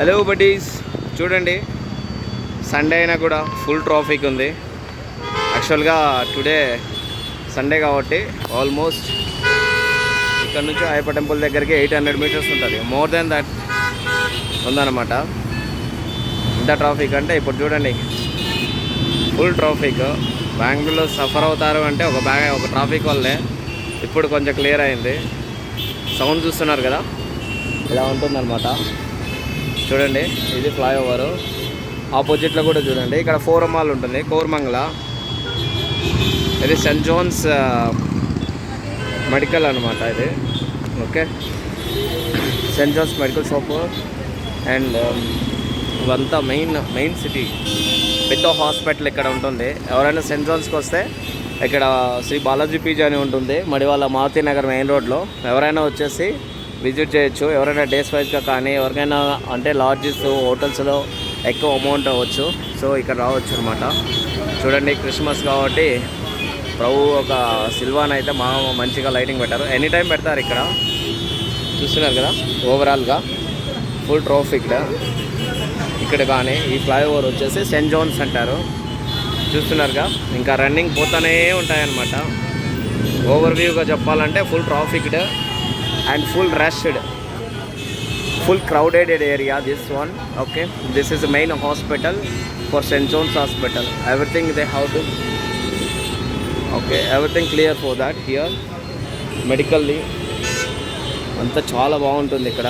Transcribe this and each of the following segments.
Hello buddies చూడండి Sunday అయినా కూడా ఫుల్ ట్రాఫిక్ ఉంది. యాక్చువల్గా టుడే సండే కాబట్టి ఆల్మోస్ట్ ఇక్కడ నుంచి అయ్యప్ప టెంపుల్ దగ్గరికి ఎయిట్ హండ్రెడ్ మీటర్స్ ఉంటుంది. మోర్ దెన్ దట్ ఉందన్నమాట. ఇంత ట్రాఫిక్ అంటే ఇప్పుడు చూడండి ఫుల్ ట్రాఫిక్ బెంగళూరులో సఫర్ అవుతారు అంటే ఒక బ్యాగ్ ఒక ట్రాఫిక్ వల్లే ఇప్పుడు కొంచెం క్లియర్ అయింది. సౌండ్ చూస్తున్నారు కదా? ఇలా ఉంటుందన్నమాట. చూడండి ఇది ఫ్లైఓవర్ ఆపోజిట్లో కూడా చూడండి ఇక్కడ ఫోరమాల్ ఉంటుంది కోరమంగళ. ఇది సెంట్ జోన్స్ మెడికల్ అనమాట ఇది. Okay Saint John's medical shop and ఇవంతా మెయిన్ మెయిన్ సిటీ పెద్ద హాస్పిటల్ ఇక్కడ ఉంటుంది. ఎవరైనా సెంట్ జోన్స్కి వస్తే ఇక్కడ శ్రీ బాలాజీ పీజీ అని ఉంటుంది మడివాళ్ళ మారుతి నగర్ మెయిన్ రోడ్లో ఎవరైనా వచ్చేసి విజిట్ చేయొచ్చు. ఎవరైనా డేస్ వైజ్గా కానీ ఎవరికైనా అంటే లాడ్జెస్ హోటల్స్లో ఎక్కువ అమౌంట్ అవ్వచ్చు. సో ఇక్కడ రావచ్చు అనమాట చూడండి క్రిస్మస్ కాబట్టి ప్రభు ఒక సిల్వాన్ అయితే మా మంచిగా లైటింగ్ పెట్టారు. ఎనీ టైం పెడతారు ఇక్కడ. చూస్తున్నారు కదా ఓవరాల్గా. ఫుల్ ట్రాఫిక్ ఇక్కడ. కానీ ఈ ఫ్లైఓవర్ వచ్చేసి సెంట్ జోన్స్ అంటారు. చూస్తున్నారుగా ఇంకా రన్నింగ్ పోతూనే ఉంటాయన్నమాట. ఓవర్ వ్యూగా చెప్పాలంటే full trafficked. And full rushed full crowded area this one okay this is main hospital for Saint John's hospital everything they how to okay everything clear for that here medically అంతా చాలా బాగుంటుంది ఇక్కడ.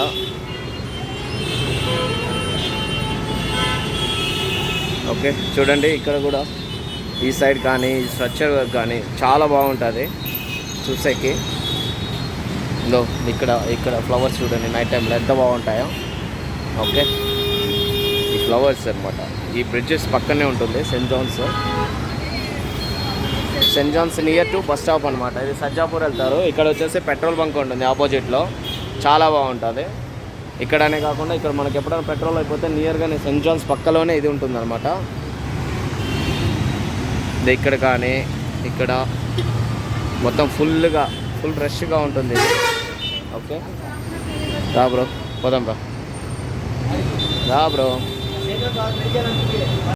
Okay చూడండి ఇక్కడ కూడా ఈ side కానీ ఈ స్ట్రక్చర్ వర్క్ కానీ చాలా బాగుంటుంది. చూసేకి. ఇందో ఇక్కడ ఇక్కడ ఫ్లవర్స్ చూడండి నైట్ టైంలో ఎంత బాగుంటాయో. ఓకే ఈ ఫ్లవర్స్ అన్నమాట. ఈ బ్రిడ్జెస్ పక్కనే ఉంటుంది Saint John's Saint John's near to bus stop అనమాట ఇది సజ్జాపూర్ వెళ్తారు. ఇక్కడ వచ్చేసి పెట్రోల్ బంక్ ఉంటుంది ఆపోజిట్లో చాలా బాగుంటుంది. ఇక్కడనే కాకుండా ఇక్కడ మనకి ఎప్పుడైనా పెట్రోల్ అయిపోతే నియర్గానే సెంట్ జాన్స్ పక్కలోనే ఇది ఉంటుంది అనమాట ఇది ఇక్కడ కానీ ఇక్కడ మొత్తం ఫుల్గా ఫుల్ రష్గా ఉంటుంది. ఇది ఓకే. రా బ్రో పోదాం రా. రా బ్రో.